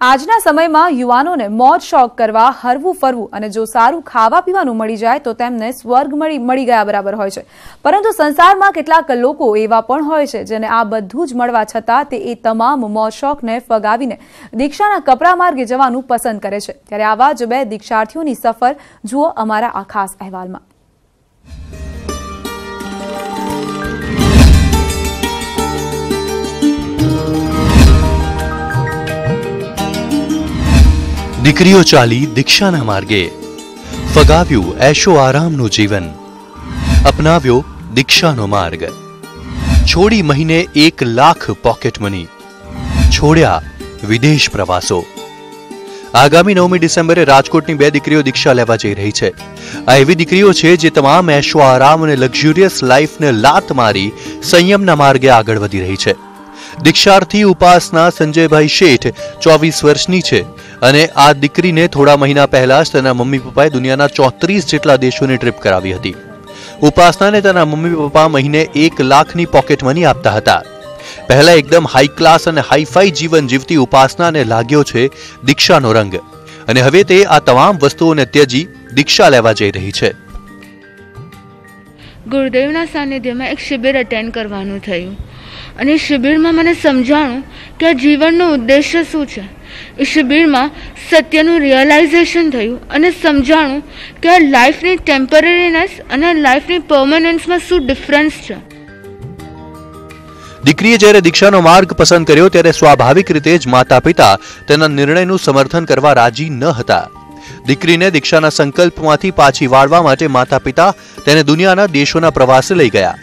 આજના સમયમાં યુવાનોને મોજ શોખ કરવા, હરવું, ફરવું અને જો સારું ખાવા પીવાનું મળી જાય તો તેમને સ્વર્ગ મળી મળી ગયા બરાબર હોય છે. પરંતુ સંસારમાં કેટલાક લોકો એવા પણ હોય છે જેને આ બધું જ મળવા છતાં તે એ તમામ મોજ શોખને ફગાવીને દીક્ષાના કપરા માર્ગે જવાનું પસંદ કરે છે. ત્યારે આવા જ બે દીક્ષાર્થીઓની સફર જુઓ અમારા આ ખાસ અહેવાલમાં. દીકરીઓ ચાલી દીક્ષાના માર્ગે. ફગાવ્યું એશો આરામનું જીવન. અપનાવ્યો દીક્ષાનો માર્ગ. છોડી મહિને એક લાખ પોકેટ મની છોડ્યા વિદેશ પ્રવાસો. આગામી નવમી ડિસેમ્બરે રાજકોટની બે દીકરીઓ દીક્ષા લેવા જઈ રહી છે. આ એવી દીકરીઓ છે જે તમામ એશો આરામ અને લક્ઝુરિયસ લાઈફને લાત મારી સંયમના માર્ગે આગળ વધી રહી છે. દીક્ષાર્થી ઉપાસના સંજયભાઈ શેઠ ચોવીસ વર્ષની છે. અને આ દીકરીને થોડા મહિના પહેલા જ તેના મમ્મી પપ્પાએ દુનિયાના ચોત્રીસ જેટલા દેશોની ટ્રીપ કરાવી હતી. ઉપાસનાને તેના મમ્મી પપ્પા મહિને એક લાખની પોકેટ મની આપતા હતા. પહેલા એકદમ હાઈ ક્લાસ અને હાઈફાઈ જીવન જીવતી ઉપાસનાને લાગ્યો છે દીક્ષાનો રંગ. અને હવે તે આ તમામ વસ્તુઓને ત્યજી દીક્ષા લેવા જઈ રહી છે. ગુરુદેવના સાનિધ્યમાં એક શિબિર અટેન્ડ કરવાનું થયું. અને શિબિરમાં મને સમજાણું કે આ જીવનનો ઉદ્દેશ્ય શું છે? શિબિરમાં સત્યનું રિયલાઇઝેશન થયું અને સમજાણું કે આ લાઈફની ટેમ્પરરીનેસ અને લાઈફની પર્મનન્સમાં શું ડિફરન્સ છે. દીકરીએ જ્યારે દીક્ષાનો માર્ગ પસંદ કર્યો ત્યારે સ્વાભાવિક રીતે જ માતા પિતા તેના નિર્ણયનું સમર્થન કરવા રાજી ન હતા. દીકરીને દીક્ષાના સંકલ્પમાંથી પાછી વાળવા માટે માતા પિતા તેને દુનિયાના દેશોના પ્રવાસે લઈ ગયા.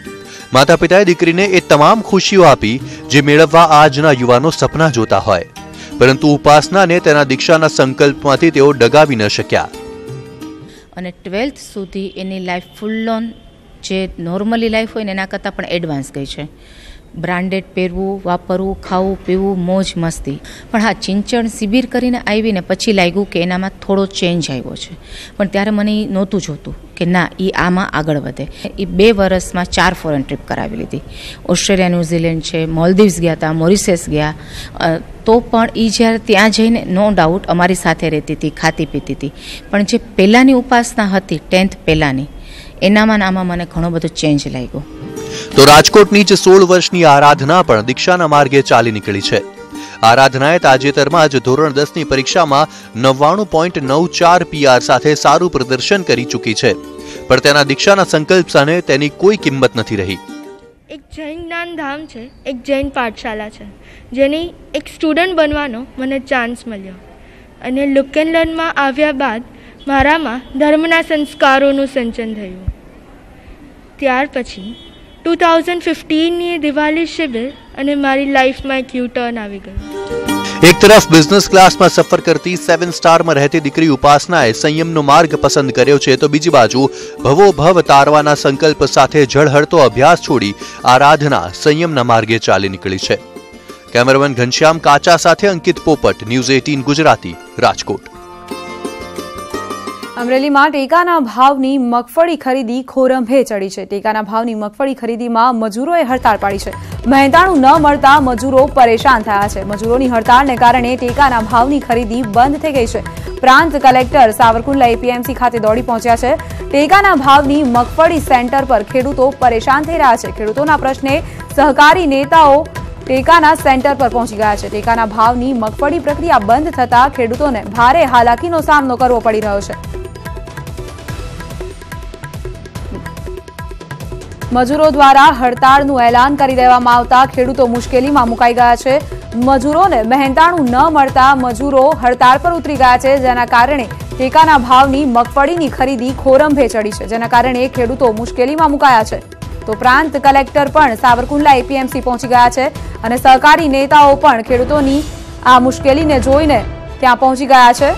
માતા પિતાએ દીકરીને એ તમામ ખુશીઓ આપી, જે મેળવવા આજના યુવાનો સપના જોતા હોય. પરંતુ ઉપાસનાને તેના દીક્ષાના સંકલ્પમાંથી તેઓ ડગાવી ન શક્યા. અને ટ્વેલ્થ સુધી એની લાઈફ ફૂલ ઓન જે નોર્મલી લાઈફ હોય ને એના કરતાં પણ એડવાન્સ ગઈ છે. બ્રાન્ડેડ પહેરવું, વાપરવું, ખાવું, પીવું, મોજ મસ્તી. પણ હા, ચિંચણ શિબિર કરીને આવીને પછી લાગ્યું કે એનામાં થોડો ચેન્જ આવ્યો છે. પણ ત્યારે મને નહોતું જોતું. કે ના એ આમાં આગળ વધે. એ બે વર્ષમાં ચાર ફોરેન ટ્રીપ કરાવી લીધી. ઓસ્ટ્રેલિયા ન્યૂઝીલેન્ડ છે મોલદીવ્સ ગયા હતા મોરિશિયસ ગયા. તો પણ એ જ્યારે ત્યાં જઈને નો ડાઉટ અમારી સાથે રહેતી હતી, ખાતી પીતી હતી. પણ જે પહેલાંની ઉપાસના હતી, ટેન્થ પહેલાંની, એનામાં નામાં મને ઘણો બધો ચેન્જ લાગ્યો. તો રાજકોટની જ સોળ વર્ષની આરાધના પણ દીક્ષાના માર્ગે ચાલી નીકળી છે. આરાધનાએ તાજેતરમાં જ ધોરણ દસની પરીક્ષામાં નવ્વાણું પોઈન્ટ નવ ચાર પીઆર સાથે સારું પ્રદર્શન કરી ચૂકી છે. પણ તેના દીક્ષાના સંકલ્પ સામે તેની કોઈ કિંમત નથી રહી. એક જૈન જ્ઞાન ધામ છે, એક જૈન પાઠશાલા છે, જેની એક સ્ટુડન્ટ બનવાનો મને ચાન્સ મળ્યો. અને લુક એન્ડ લર્નમાં આવ્યા બાદ મારામાં ધર્મના સંસ્કારોનું સિંચન થયું. ત્યાર પછી ટુ થાઉઝન્ડ ફિફ્ટીનની દિવાળી શિબિર અને મારી લાઈફમાં એક યુ ટર્ન આવી ગયું. એક તરફ બિઝનેસ ક્લાસમાં સફર કરતી સેવન સ્ટારમાં રહેતી દીકરી ઉપાસનાએ સંયમનો માર્ગ પસંદ કર્યો છે, તો બીજી બાજુ ભવો ભવ તારવાના સંકલ્પ સાથે ઝળહળતો અભ્યાસ છોડી આરાધના સંયમના માર્ગે ચાલી નીકળી છે. કેમેરામેન ઘનશ્યામ કાચા સાથે અંકિત પોપટ, ન્યૂઝ એટીન ગુજરાતી, રાજકોટ. અમરેલીમાં ટેકાના ભાવની મગફળી ખરીદી ખોરંભે ચડી છે. ટેકાના ભાવની મગફળી ખરીદીમાં મજૂરોએ હડતાળ પાડી છે. મહેતાણું ન મળતા મજૂરો પરેશાન થયા છે. મજૂરોની હડતાળને કારણે ટેકાના ભાવની ખરીદી બંધ થઈ ગઈ છે. પ્રાંત કલેક્ટર સાવરકુંડલા એપીએમસી ખાતે દોડી પહોંચ્યા છે. ટેકાના ભાવની મગફળી સેન્ટર પર ખેડૂતો પરેશાન થઈ રહ્યા છે. ખેડૂતોના પ્રશ્ને સહકારી નેતાઓ ટેકાના સેન્ટર પર પહોંચી ગયા છે. ટેકાના ભાવની મગફળી પ્રક્રિયા બંધ થતા ખેડૂતોને ભારે હાલાકીનો સામનો કરવો પડી રહ્યો છે. મજૂરો દ્વારા હડતાળનું એલાન કરી દેવામાં આવતા ખેડૂતો મુશ્કેલીમાં મુકાઈ ગયા છે. મજૂરોને મહેનતાણું ન મળતા મજૂરો હડતાળ પર ઉતરી ગયા છે, જેના કારણે ટેકાના ભાવની મગફળીની ખરીદી ખોરંભે ચડી છે, જેના કારણે ખેડૂતો મુશ્કેલીમાં મુકાયા છે. તો પ્રાંત કલેક્ટર પણ સાવરકુંડલા એપીએમસી પહોંચી ગયા છે અને સહકારી નેતાઓ પણ ખેડૂતોની આ મુશ્કેલીને જોઈને ત્યાં પહોંચી ગયા છે.